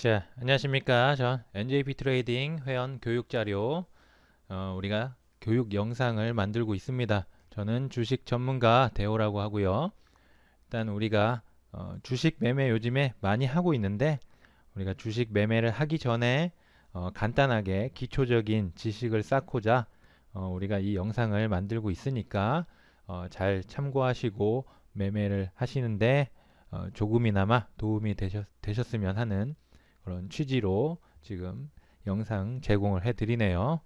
자, 안녕하십니까. 전 NJP 트레이딩 회원 교육 자료, 어, 우리가 교육 영상을 만들고 있습니다. 저는 주식 전문가 대호라고 하고요. 일단 우리가 어, 주식 매매 요즘에 많이 하고 있는데, 우리가 주식 매매를 하기 전에 어, 간단하게 기초적인 지식을 쌓고자 어, 우리가 이 영상을 만들고 있으니까 어, 잘 참고하시고 매매를 하시는데 어, 조금이나마 도움이 되셨, 되셨으면 하는 그런 취지로 지금 영상 제공을 해 드리네요.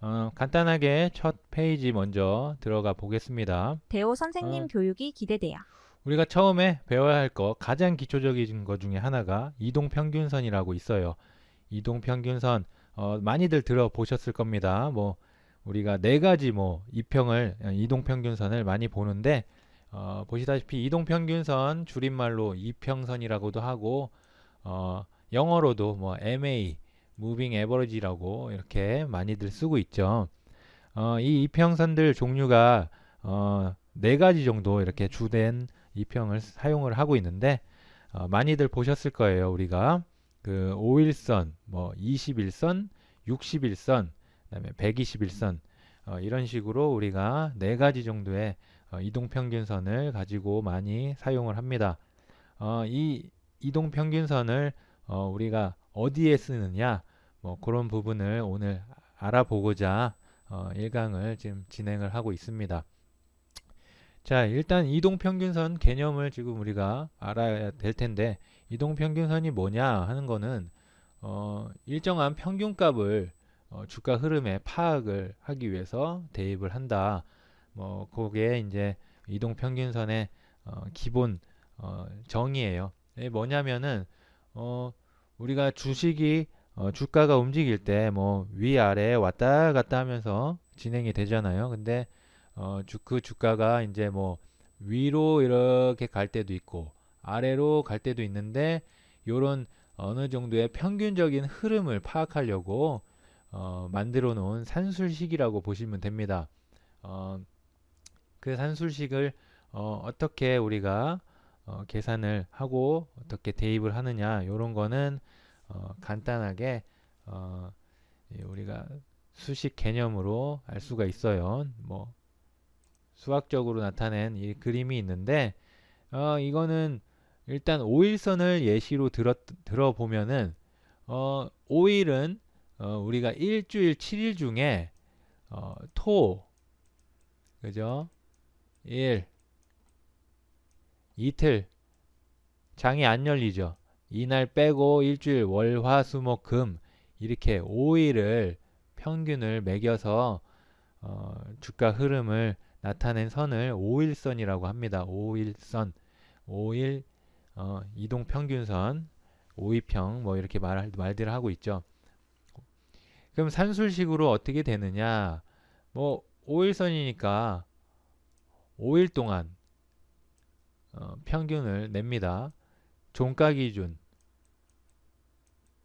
어, 간단하게 첫 페이지 먼저 들어가 보겠습니다. 대호 선생님 어. 교육이 기대돼요. 우리가 처음에 배워야 할 거 가장 기초적인 것 중에 하나가 이동 평균선이라고 있어요. 이동 평균선 어, 많이들 들어보셨을 겁니다. 뭐 우리가 네 가지 뭐 이평을 어, 이동 평균선을 많이 보는데 어, 보시다시피 이동 평균선 줄임말로 이평선이라고도 하고 어, 영어로도 뭐 MA, Moving Average라고 이렇게 많이들 쓰고 있죠. 어, 이 이평선들 종류가 어, 네 가지 정도 이렇게 주된 이평을 사용을 하고 있는데 어, 많이들 보셨을 거예요. 우리가 그 5일선, 뭐 21선, 61선, 그다음에 121선 어, 이런 식으로 우리가 네 가지 정도의 어, 이동평균선을 가지고 많이 사용을 합니다. 어, 이 이동평균선을 어, 우리가 어디에 쓰느냐 뭐 그런 부분을 오늘 알아보고자 어, 1강을 지금 진행을 하고 있습니다. 자, 일단 이동평균선 개념을 지금 우리가 알아야 될 텐데 이동평균선이 뭐냐 하는 거는 어, 일정한 평균값을 어, 주가 흐름의 파악을 하기 위해서 대입을 한다. 뭐 그게 이제 이동평균선의 어, 기본 어, 정의예요. 이게 뭐냐면은 어, 우리가 주식이 어, 주가가 움직일 때 뭐 위아래 왔다 갔다 하면서 진행이 되잖아요. 근데 어, 주, 그 주가가 이제 뭐 위로 이렇게 갈 때도 있고 아래로 갈 때도 있는데 요런 어느 정도의 평균적인 흐름을 파악하려고 어, 만들어 놓은 산술식이라고 보시면 됩니다. 어, 그 산술식을 어, 어떻게 우리가 어, 계산을 하고 어떻게 대입을 하느냐 요런 거는 어, 간단하게 어, 이 우리가 수식 개념으로 알 수가 있어요. 뭐 수학적으로 나타낸 이 그림이 있는데 어, 이거는 일단 5일선을 예시로 들어 들어보면은 어, 5일은 어, 우리가 일주일 7일 중에 어, 토 그죠? 일 이틀 장이 안 열리죠. 이날 빼고 일주일 월, 화, 수, 목, 금 이렇게 5일을 평균을 매겨서 어, 주가 흐름을 나타낸 선을 5일선이라고 합니다. 5일선, 5일 어, 이동 평균선, 5위평 뭐 이렇게 말 말들을 하고 있죠. 그럼 산술식으로 어떻게 되느냐? 뭐 5일선이니까 5일 동안 어, 평균을 냅니다. 종가 기준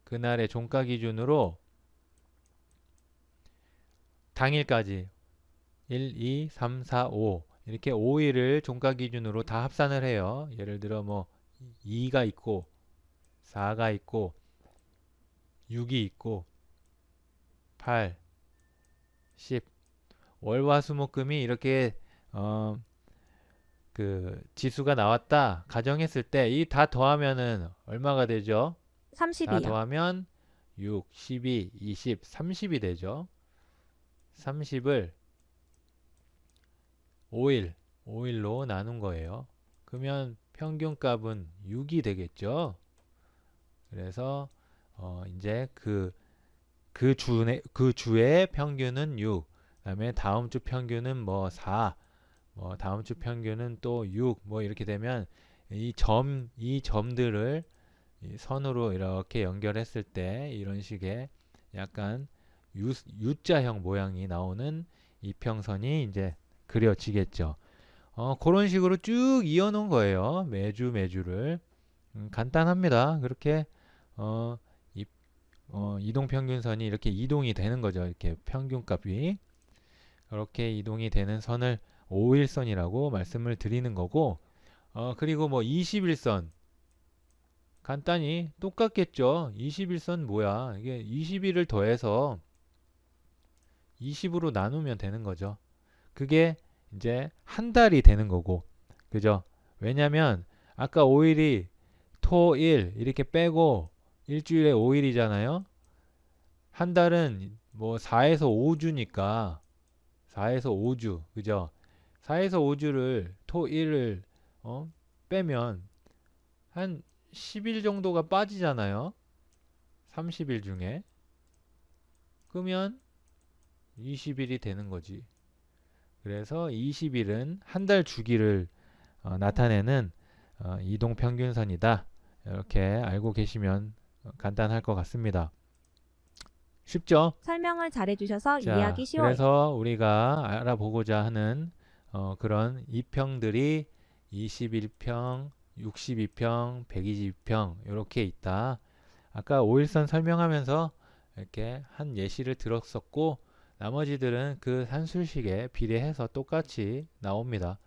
그날의 종가 기준으로 당일까지 1, 2, 3, 4, 5 이렇게 5일을 종가 기준으로 다 합산을 해요. 예를 들어 뭐 2가 있고 4가 있고 6이 있고 8, 10 월화수목금이 이렇게 어, 그 지수가 나왔다 가정했을 때 이 다 더하면은 얼마가 되죠? 다 30이요. 더하면 6, 12, 20, 30이 되죠. 30을 5일, 5일로 나눈 거예요. 그러면 평균값은 6이 되겠죠. 그래서 어 이제 그 그 주의 그 주의 평균은 6. 그다음에 다음 주 평균은 뭐 4. 뭐 다음 주 평균은 또 6. 뭐 이렇게 되면 이 점 이 점들을 이 선으로 이렇게 연결했을 때 이런 식의 약간 U, U자형 모양이 나오는 이평선이 이제 그려지겠죠. 어, 그런 식으로 쭉 이어놓은 거예요. 매주 매주를. 음, 간단합니다. 그렇게 어, 이, 어, 이동평균선이 이렇게 이동이 되는 거죠. 이렇게 평균값이. 그렇게 이동이 되는 선을 5일선이라고 말씀을 드리는 거고 어, 그리고 뭐 21선 간단히 똑같겠죠. 21선 뭐야? 이게 21을 더해서 20으로 나누면 되는 거죠. 그게 이제 한 달이 되는 거고. 그죠? 왜냐면 아까 5일이 토, 일 이렇게 빼고 일주일에 5일이잖아요. 한 달은 뭐 4에서 5주니까 4에서 5주. 그죠? 4에서 5주를 토, 일을 어? 빼면 한 10일 정도가 빠지잖아요. 30일 중에. 그러면 20일이 되는 거지. 그래서 20일은 한 달 주기를 어, 나타내는 어, 이동 평균선이다. 이렇게 알고 계시면 어, 간단할 것 같습니다. 쉽죠? 설명을 잘해주셔서 자, 이해하기 쉬워요. 그래서 우리가 알아보고자 하는 어, 그런 이평들이 21평, 62평, 122평 이렇게 있다. 아까 5일선 설명하면서 이렇게 한 예시를 들었었고 나머지들은 그 산술식에 비례해서 똑같이 나옵니다.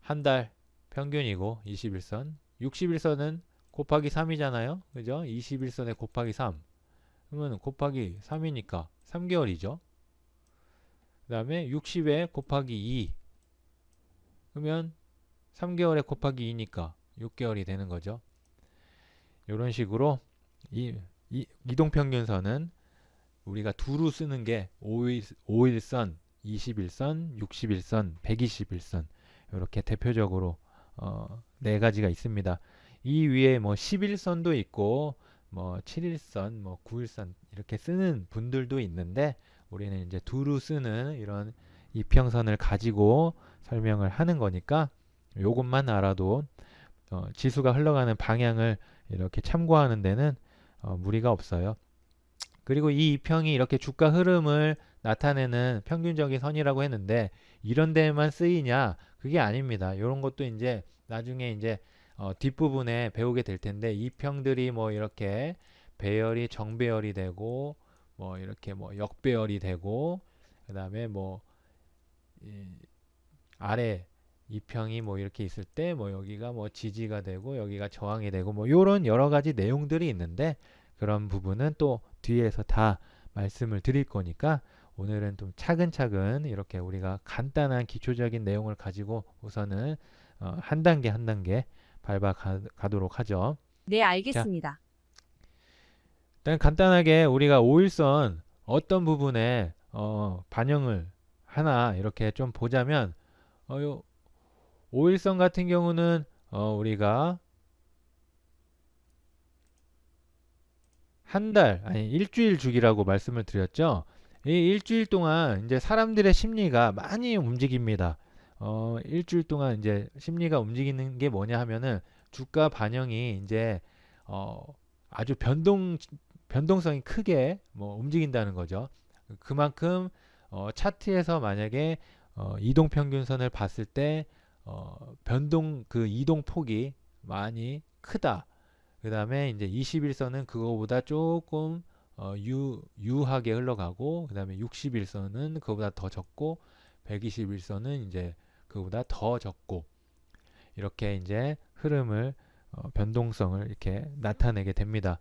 한 달 평균이고 21선, 61선은 곱하기 3이잖아요. 그죠? 21선에 곱하기 3. 그러면 곱하기 3이니까 3개월이죠. 그 다음에 60에 곱하기 2. 그러면 3개월에 곱하기 2니까 6개월이 되는 거죠. 이런 식으로 이, 이 이동평균선은 우리가 두루 쓰는 게 5일, 5일선, 21선, 61선, 121선 이렇게 대표적으로 어, 네 가지가 있습니다. 이 위에 뭐 11선도 있고 뭐 7일선, 뭐 9일선 이렇게 쓰는 분들도 있는데 우리는 이제 두루 쓰는 이런 이평선을 가지고 설명을 하는 거니까 요것만 알아도 어, 지수가 흘러가는 방향을 이렇게 참고하는 데는 어, 무리가 없어요. 그리고 이 이평이 이렇게 주가 흐름을 나타내는 평균적인 선이라고 했는데 이런 데에만 쓰이냐? 그게 아닙니다. 이런 것도 이제 나중에 이제 어, 뒷부분에 배우게 될 텐데 이평들이 뭐 이렇게 배열이 정배열이 되고 뭐 이렇게 뭐 역배열이 되고 그 다음에 뭐이 아래 이평이 뭐 이렇게 있을 때 뭐 여기가 뭐 지지가 되고 여기가 저항이 되고 뭐 요런 여러 가지 내용들이 있는데 그런 부분은 또 뒤에서 다 말씀을 드릴 거니까 오늘은 좀 차근차근 이렇게 우리가 간단한 기초적인 내용을 가지고 우선은 어, 한 단계 한 단계 밟아 가, 가도록 하죠. 네, 알겠습니다. 일단 간단하게 우리가 5일선 어떤 부분에 어, 반영을 하나 이렇게 좀 보자면 어, 요 5일선 같은 경우는 어, 우리가 한 달, 아니 일주일 주기라고 말씀을 드렸죠. 이 일주일 동안 이제 사람들의 심리가 많이 움직입니다. 어, 일주일 동안 이제 심리가 움직이는 게 뭐냐 하면은 주가 반영이 이제 어, 아주 변동 변동성이 크게 뭐 움직인다는 거죠. 그만큼 어, 차트에서 만약에 어, 이동 평균선을 봤을 때 어, 변동 그 이동 폭이 많이 크다. 그 다음에 이제 21선은 그거보다 조금 어, 유, 유하게 흘러가고 그 다음에 61선은 그거보다 더 적고 121선은 이제 그거보다 더 적고 이렇게 이제 흐름을 어, 변동성을 이렇게 나타내게 됩니다.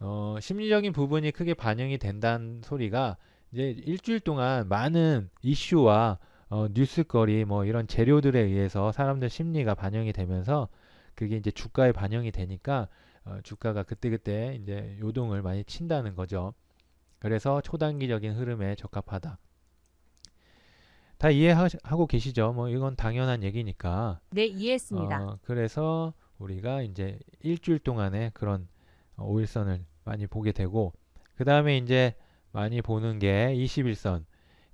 어, 심리적인 부분이 크게 반영이 된다는 소리가 이제 일주일 동안 많은 이슈와 어, 뉴스거리 뭐 이런 재료들에 의해서 사람들 심리가 반영이 되면서 그게 이제 주가에 반영이 되니까 어, 주가가 그때그때 이제 요동을 많이 친다는 거죠. 그래서 초단기적인 흐름에 적합하다. 다 이해하고 계시죠? 뭐 이건 당연한 얘기니까. 네, 이해했습니다. 어, 그래서 우리가 이제 일주일 동안에 그런 어, 5일선을 많이 보게 되고 그 다음에 이제 많이 보는 게 21선.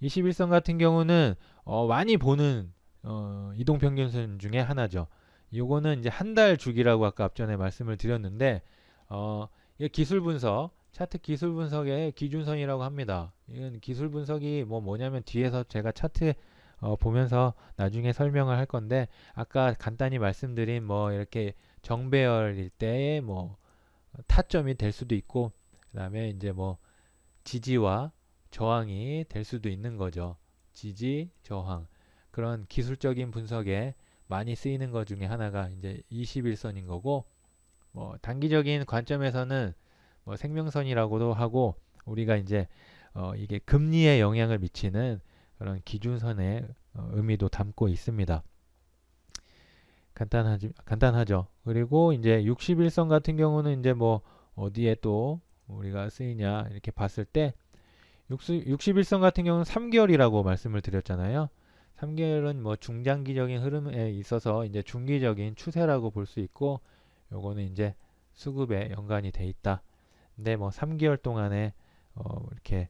21선 같은 경우는 어, 많이 보는 어, 이동평균선 중에 하나죠. 요거는 이제 한 달 주기라고 아까 앞전에 말씀을 드렸는데 어, 기술 분석, 차트 기술 분석의 기준선이라고 합니다. 이건 기술 분석이 뭐 뭐냐면 뒤에서 제가 차트 어, 보면서 나중에 설명을 할 건데 아까 간단히 말씀드린 뭐 이렇게 정배열일 때의 뭐 타점이 될 수도 있고 그 다음에 이제 뭐 지지와 저항이 될 수도 있는 거죠. 지지, 저항. 그런 기술적인 분석에 많이 쓰이는 것 중에 하나가 이제 21선인 거고 뭐 단기적인 관점에서는 뭐 생명선이라고도 하고 우리가 이제 어, 이게 금리에 영향을 미치는 그런 기준선의 어, 의미도 담고 있습니다. 간단하지 간단하죠. 그리고 이제 61선 같은 경우는 이제 뭐 어디에 또 우리가 쓰이냐 이렇게 봤을 때 60, 61선 같은 경우는 3개월이라고 말씀을 드렸잖아요. 3개월은 뭐 중장기적인 흐름에 있어서 이제 중기적인 추세라고 볼 수 있고 요거는 이제 수급에 연관이 돼 있다. 근데 뭐 3개월 동안에 어 이렇게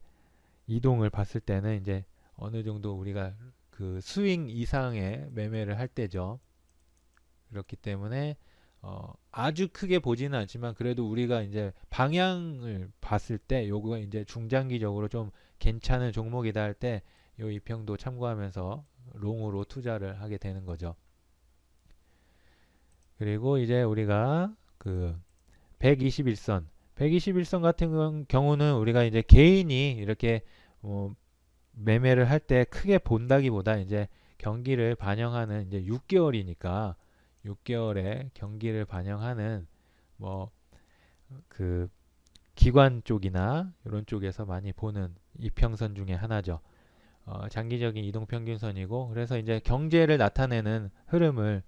이동을 봤을 때는 이제 어느 정도 우리가 그 스윙 이상의 매매를 할 때죠. 그렇기 때문에 어 아주 크게 보지는 않지만 그래도 우리가 이제 방향을 봤을 때 요거 이제 중장기적으로 좀 괜찮은 종목이다 할 때 요 이평도 참고하면서 롱으로 투자를 하게 되는 거죠. 그리고 이제 우리가 그 121선 121선 같은 경- 경우는 우리가 이제 개인이 이렇게 뭐 매매를 할 때 크게 본다기보다 이제 경기를 반영하는 이제 6개월이니까 6개월의 경기를 반영하는 뭐 그 기관 쪽이나 이런 쪽에서 많이 보는 이평선 중에 하나죠. 어, 장기적인 이동 평균선이고 그래서 이제 경제를 나타내는 흐름을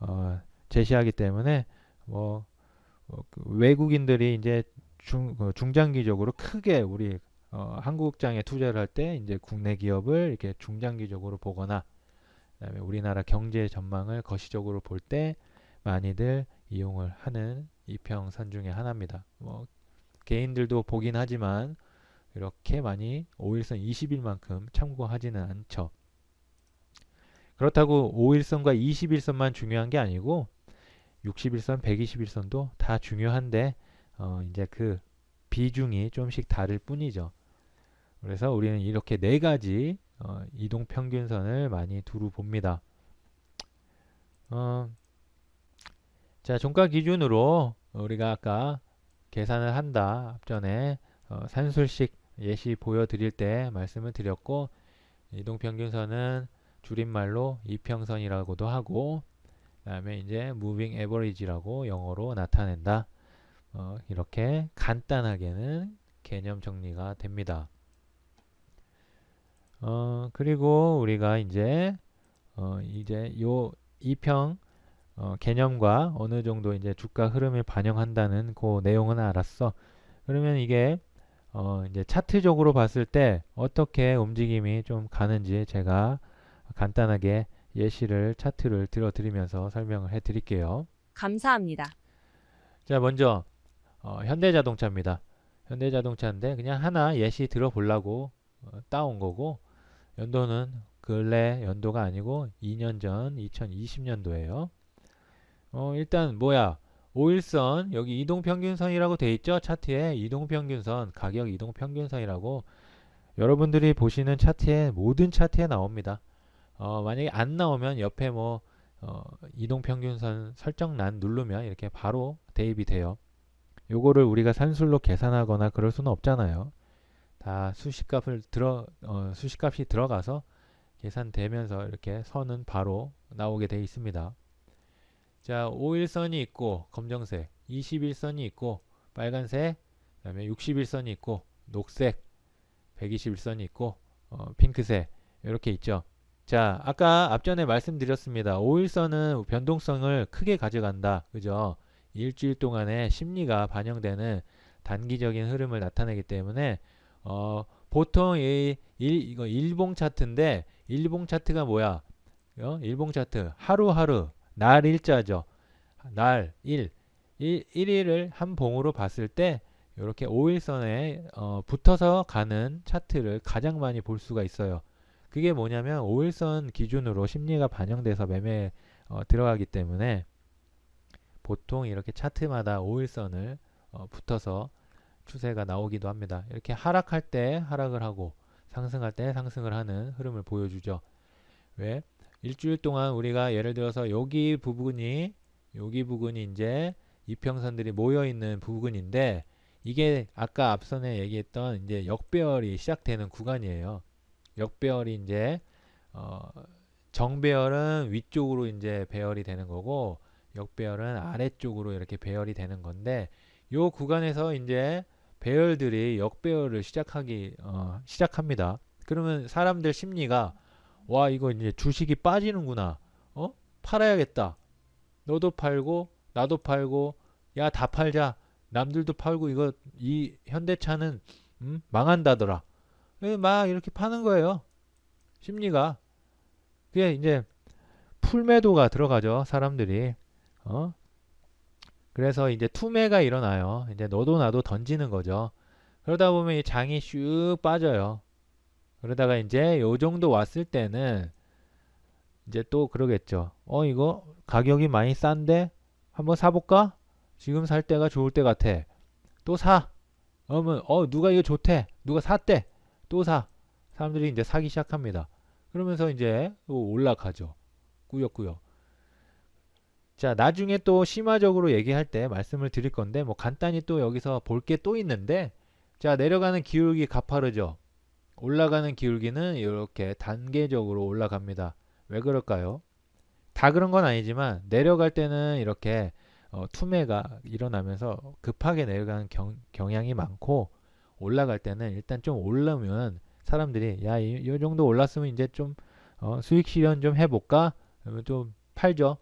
어, 제시하기 때문에 뭐 어, 그 외국인들이 이제 중, 어, 중장기적으로 크게 우리 어, 한국장에 투자를 할 때 이제 국내 기업을 이렇게 중장기적으로 보거나 그다음에 우리나라 경제 전망을 거시적으로 볼 때 많이들 이용을 하는 이평선 중에 하나입니다. 뭐 개인들도 보긴 하지만 이렇게 많이 5일선 20일만큼 참고하지는 않죠. 그렇다고 5일선과 21선만 중요한 게 아니고 61선, 121선도 다 중요한데 어 이제 그 비중이 좀씩 다를 뿐이죠. 그래서 우리는 이렇게 네 가지 어 이동 평균선을 많이 두루 봅니다. 어 자, 종가 기준으로 우리가 아까 계산을 한다 앞전에 어, 산술식 예시 보여드릴 때 말씀을 드렸고 이동평균선은 줄임말로 이평선이라고도 하고 그 다음에 이제 moving average라고 영어로 나타낸다. 어, 이렇게 간단하게는 개념 정리가 됩니다. 어, 그리고 우리가 이제 어, 이제 요 이평 어, 개념과 어느 정도 이제 주가 흐름을 반영한다는 그 내용은 알았어. 그러면 이게 어, 이제 차트적으로 봤을 때 어떻게 움직임이 좀 가는지 제가 간단하게 예시를 차트를 들어드리면서 설명을 해드릴게요. 감사합니다. 자, 먼저 어, 현대자동차입니다. 현대자동차인데 그냥 하나 예시 들어보려고 어, 따온 거고 연도는 근래 연도가 아니고 2년 전 2020년도예요. 어, 일단 뭐야? 5일선 여기 이동평균선이라고 돼 있죠? 차트에 이동평균선 가격 이동평균선이라고 여러분들이 보시는 차트에 모든 차트에 나옵니다. 어, 만약에 안 나오면 옆에 뭐 어, 이동평균선 설정란 누르면 이렇게 바로 대입이 돼요. 요거를 우리가 산술로 계산하거나 그럴 수는 없잖아요. 다 수식값을 들어 어, 수식값이 들어가서 계산되면서 이렇게 선은 바로 나오게 돼 있습니다. 자, 5일선이 있고 검정색, 21선이 있고 빨간색, 그다음에 60일선이 있고 녹색, 121선이 있고 어, 핑크색 이렇게 있죠. 자, 아까 앞전에 말씀드렸습니다. 5일선은 변동성을 크게 가져간다. 그죠? 일주일 동안의 심리가 반영되는 단기적인 흐름을 나타내기 때문에 어, 보통 이 일, 이거 일봉 차트인데 일봉 차트가 뭐야? 어? 일봉 차트 하루하루 날 일자죠. 날 일. 일 1일을 한 봉으로 봤을 때 이렇게 5일선에 어, 붙어서 가는 차트를 가장 많이 볼 수가 있어요. 그게 뭐냐면 5일선 기준으로 심리가 반영돼서 매매 어, 들어가기 때문에 보통 이렇게 차트마다 5일선을 어, 붙어서 추세가 나오기도 합니다. 이렇게 하락할 때 하락을 하고 상승할 때 상승을 하는 흐름을 보여주죠. 왜? 일주일 동안 우리가 예를 들어서 여기 부분이 여기 부분이 이제 이평선들이 모여 있는 부분인데 이게 아까 앞선에 얘기했던 이제 역배열이 시작되는 구간이에요. 역배열이 이제 어 정배열은 위쪽으로 이제 배열이 되는 거고 역배열은 아래쪽으로 이렇게 배열이 되는 건데 요 구간에서 이제 배열들이 역배열을 시작하기 어, 시작합니다. 그러면 사람들 심리가 와 이거 이제 주식이 빠지는구나. 어? 팔아야겠다. 너도 팔고 나도 팔고 야 다 팔자. 남들도 팔고 이거 이 현대차는 음? 망한다더라. 막 이렇게 파는 거예요. 심리가 그게 이제 풀매도가 들어가죠. 사람들이 어? 그래서 이제 투매가 일어나요. 이제 너도 나도 던지는 거죠. 그러다 보면 이 장이 슉 빠져요. 그러다가 이제 요 정도 왔을 때는 이제 또 그러겠죠. 어, 이거 가격이 많이 싼데 한번 사볼까? 지금 살 때가 좋을 때 같아. 또 사. 그러면 어, 누가 이거 좋대. 누가 샀대. 또 사. 사람들이 이제 사기 시작합니다. 그러면서 이제 또 올라가죠. 꾸역꾸역. 자, 나중에 또 심화적으로 얘기할 때 말씀을 드릴 건데 뭐 간단히 또 여기서 볼 게 또 있는데 자, 내려가는 기울기 가파르죠. 올라가는 기울기는 이렇게 단계적으로 올라갑니다. 왜 그럴까요? 다 그런 건 아니지만 내려갈 때는 이렇게 어, 투매가 일어나면서 급하게 내려가는 경, 경향이 많고 올라갈 때는 일단 좀 올라오면 사람들이 야, 이, 이 정도 올랐으면 이제 좀 어, 수익 실현 좀 해볼까? 그러면 좀 팔죠.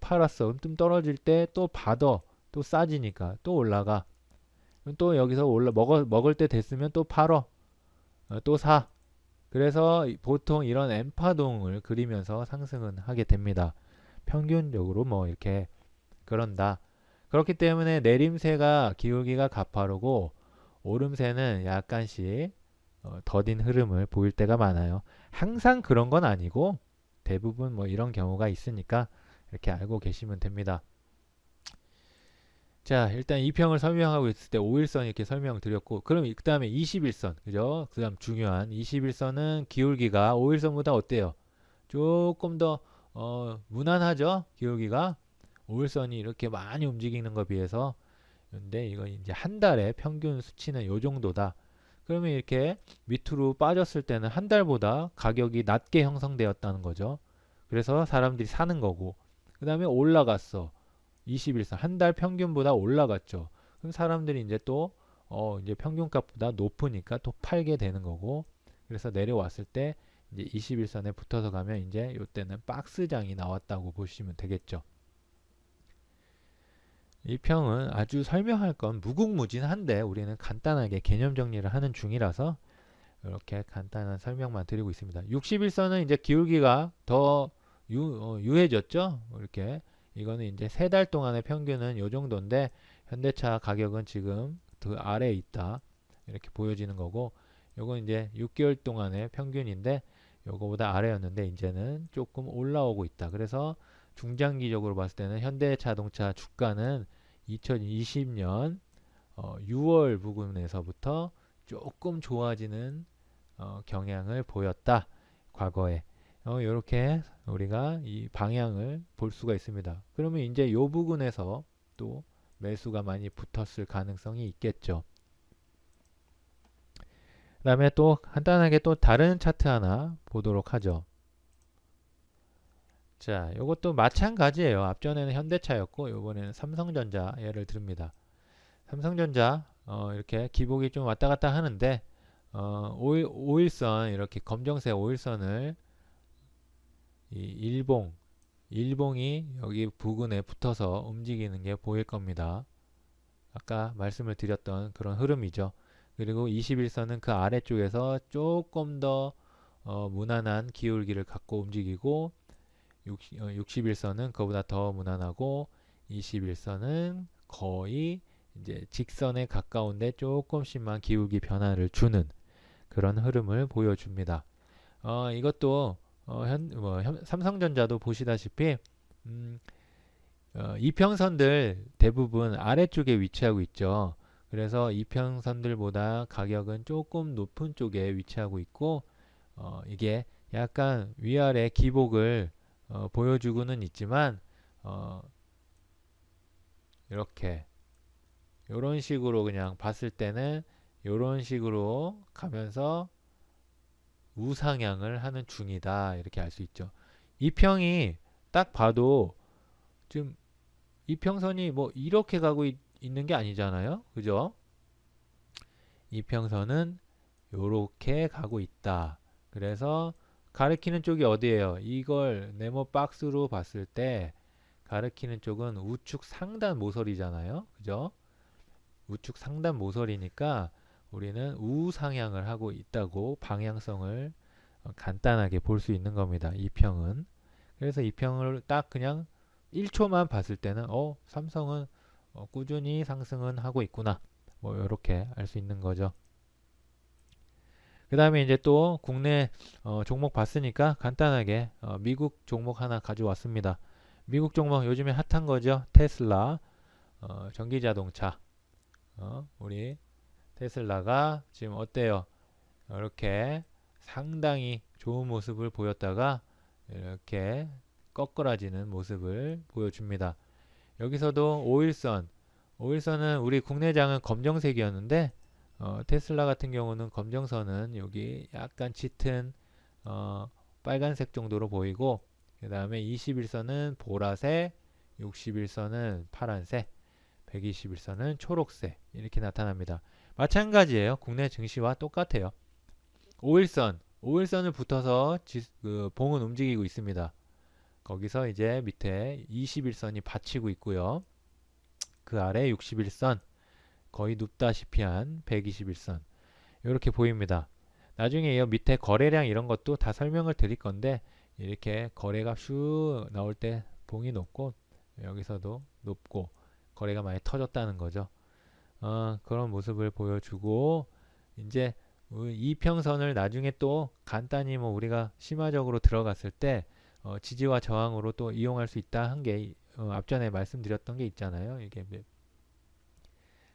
팔았어. 좀 떨어질 때 또 받아. 또 싸지니까 또 올라가. 또 여기서 올라 먹어, 먹을 때 됐으면 또 팔어. 어, 또 사. 그래서 이- 보통 이런 엠파동을 그리면서 상승은 하게 됩니다. 평균적으로 뭐 이렇게 그런다. 그렇기 때문에 내림세가 기울기가 가파르고 오름세는 약간씩 어, 더딘 흐름을 보일 때가 많아요. 항상 그런 건 아니고 대부분 뭐 이런 경우가 있으니까 이렇게 알고 계시면 됩니다. 자, 일단 이평을 설명하고 있을 때 5일선 이렇게 설명드렸고, 그럼 그 다음에 21선, 그죠? 그 다음 중요한 21선은 기울기가 5일선보다 어때요? 조금 더, 어, 무난하죠? 기울기가. 5일선이 이렇게 많이 움직이는 것에 비해서. 근데 이거 이제 한 달에 평균 수치는 요 정도다. 그러면 이렇게 밑으로 빠졌을 때는 한 달보다 가격이 낮게 형성되었다는 거죠. 그래서 사람들이 사는 거고, 그 다음에 올라갔어. 21선 한 달 평균보다 올라갔죠. 그럼 사람들이 이제 또 어, 이제 평균값보다 높으니까 또 팔게 되는 거고. 그래서 내려왔을 때 이제 21선에 붙어서 가면 이제 요때는 박스장이 나왔다고 보시면 되겠죠. 이 평은 아주 설명할 건 무궁무진한데 우리는 간단하게 개념 정리를 하는 중이라서 이렇게 간단한 설명만 드리고 있습니다. 61선은 이제 기울기가 더 유, 어, 유해졌죠. 이렇게. 이거는 이제 세 달 동안의 평균은 요 정도인데 현대차 가격은 지금 그 아래에 있다. 이렇게 보여지는 거고 요건 이제 6개월 동안의 평균인데 요거보다 아래였는데 이제는 조금 올라오고 있다. 그래서 중장기적으로 봤을 때는 현대자동차 주가는 2020년 어, 6월 부근에서부터 조금 좋아지는 어, 경향을 보였다. 과거에 어, 이렇게 우리가 이 방향을 볼 수가 있습니다. 그러면 이제 요 부분에서 또 매수가 많이 붙었을 가능성이 있겠죠. 그 다음에 또 간단하게 또 다른 차트 하나 보도록 하죠. 자, 요것도 마찬가지예요. 앞전에는 현대차였고 요번에는 삼성전자 예를 듭니다. 삼성전자 어, 이렇게 기복이 좀 왔다 갔다 하는데 어, 5일, 5일선 이렇게 검정색 5일선을 이 일봉, 일봉이 여기 부근에 붙어서 움직이는 게 보일 겁니다. 아까 말씀을 드렸던 그런 흐름이죠. 그리고 21선은 그 아래쪽에서 조금 더 어, 무난한 기울기를 갖고 움직이고 60, 어, 61선은 그보다 더 무난하고 21선은 거의 이제 직선에 가까운데 조금씩만 기울기 변화를 주는 그런 흐름을 보여줍니다. 어, 이것도 어, 현, 뭐, 현- 삼성전자도 보시다시피 음, 어, 이평선들 대부분 아래쪽에 위치하고 있죠. 그래서 이평선들보다 가격은 조금 높은 쪽에 위치하고 있고 어, 이게 약간 위아래 기복을 어, 보여주고는 있지만 어, 이렇게 이런 식으로 그냥 봤을 때는 이런 식으로 가면서 우상향을 하는 중이다 이렇게 알 수 있죠. 이 평이 딱 봐도 좀 이평선이 뭐 이렇게 가고 있, 있는 게 아니잖아요. 그죠? 이 평선은 요렇게 가고 있다. 그래서 가리키는 쪽이 어디예요? 이걸 네모 박스로 봤을 때 가리키는 쪽은 우측 상단 모서리잖아요. 그죠? 우측 상단 모서리니까 우리는 우상향을 하고 있다고 방향성을 어, 간단하게 볼 수 있는 겁니다. 이 평은. 그래서 이 평을 딱 그냥 1초만 봤을 때는 어, 삼성은 어, 꾸준히 상승은 하고 있구나. 뭐 이렇게 알 수 있는 거죠. 그 다음에 이제 또 국내 어, 종목 봤으니까 간단하게 어, 미국 종목 하나 가져왔습니다. 미국 종목 요즘에 핫한 거죠. 테슬라, 어, 전기자동차. 어, 우리 테슬라가 지금 어때요? 이렇게 상당히 좋은 모습을 보였다가 이렇게 꺾어라지는 모습을 보여줍니다. 여기서도 5일선, 5일선은 우리 국내장은 검정색이었는데 어, 테슬라 같은 경우는 검정선은 여기 약간 짙은 어, 빨간색 정도로 보이고 그 다음에 21선은 보라색, 61선은 파란색, 121선은 초록색 이렇게 나타납니다. 마찬가지예요. 국내 증시와 똑같아요. 5일선, 5일선을 붙어서 지, 그 봉은 움직이고 있습니다. 거기서 이제 밑에 21선이 받치고 있고요. 그 아래 61선, 거의 눕다시피 한 121선 이렇게 보입니다. 나중에 이 밑에 거래량 이런 것도 다 설명을 드릴 건데 이렇게 거래가 슉 나올 때 봉이 높고 여기서도 높고 거래가 많이 터졌다는 거죠. 어, 그런 모습을 보여주고 이제 이평선을 나중에 또 간단히 뭐 우리가 심화적으로 들어갔을 때 어, 지지와 저항으로 또 이용할 수 있다 한게 어, 앞전에 말씀드렸던 게 있잖아요. 이게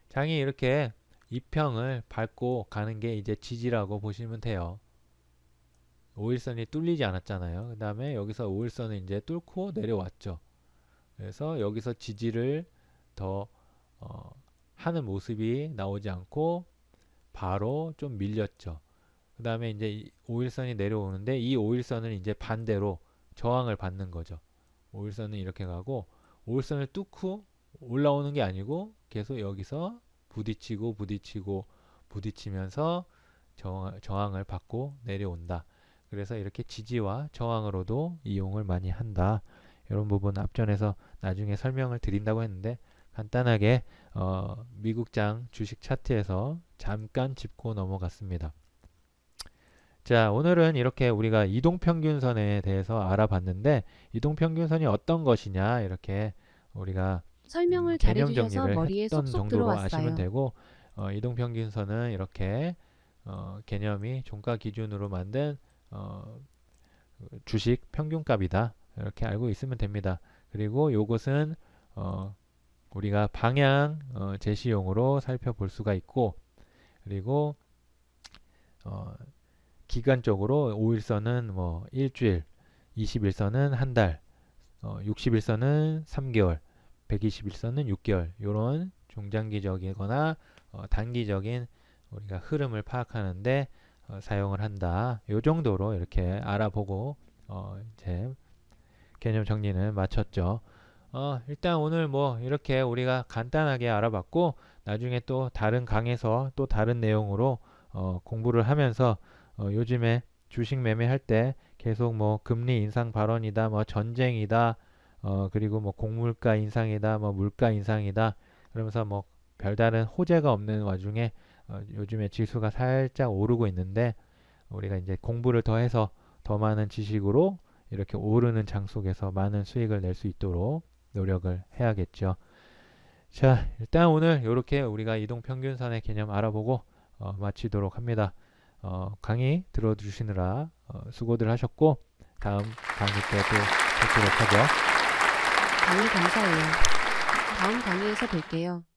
장이 이렇게 이평을 밟고 가는 게 이제 지지라고 보시면 돼요. 5일선이 뚫리지 않았잖아요. 그 다음에 여기서 5일선을 이제 뚫고 내려왔죠. 그래서 여기서 지지를 더 어, 하는 모습이 나오지 않고 바로 좀 밀렸죠. 그 다음에 이제 5일선이 내려오는데 이 5일선을 이제 반대로 저항을 받는 거죠. 5일선은 이렇게 가고 5일선을 뚫고 올라오는 게 아니고 계속 여기서 부딪히고 부딪히고 부딪히면서 저항, 저항을 받고 내려온다. 그래서 이렇게 지지와 저항으로도 이용을 많이 한다. 이런 부분 앞전에서 나중에 설명을 드린다고 했는데 간단하게 어, 미국장 주식 차트에서 잠깐 짚고 넘어갔습니다. 자, 오늘은 이렇게 우리가 이동평균선에 대해서 알아봤는데 이동평균선이 어떤 것이냐 이렇게 우리가 설명을 음, 개념 잘해주셔서 정리를 머리에 했던 쏙쏙 정도로 아시면 들어왔어요. 되고 어, 이동평균선은 이렇게 어, 개념이 종가 기준으로 만든 어, 주식 평균값이다 이렇게 알고 있으면 됩니다. 그리고 요것은 어, 우리가 방향 어, 제시용으로 살펴볼 수가 있고 그리고 어, 기간적으로 5일선은 뭐 일주일, 20일선은 한 달, 어, 60일선은 3개월, 121선은 6개월 이런 중장기적이거나 어, 단기적인 우리가 흐름을 파악하는데 어, 사용을 한다. 요 정도로 이렇게 알아보고 어, 이제 개념 정리는 마쳤죠. 어, 일단 오늘 뭐 이렇게 우리가 간단하게 알아봤고 나중에 또 다른 강에서 또 다른 내용으로 어, 공부를 하면서 어, 요즘에 주식 매매할 때 계속 뭐 금리 인상 발언이다, 뭐 전쟁이다, 어, 그리고 뭐 곡물가 인상이다, 뭐 물가 인상이다, 그러면서 뭐 별다른 호재가 없는 와중에 어, 요즘에 지수가 살짝 오르고 있는데 우리가 이제 공부를 더 해서 더 많은 지식으로 이렇게 오르는 장 속에서 많은 수익을 낼 수 있도록 노력을 해야겠죠. 자, 일단 오늘 이렇게 우리가 이동평균선의 개념 알아보고 어, 마치도록 합니다. 어, 강의 들어주시느라 어, 수고들 하셨고 다음 강의 때또 뵙도록 하죠. 강의 감사해요. 다음 강의에서 뵐게요.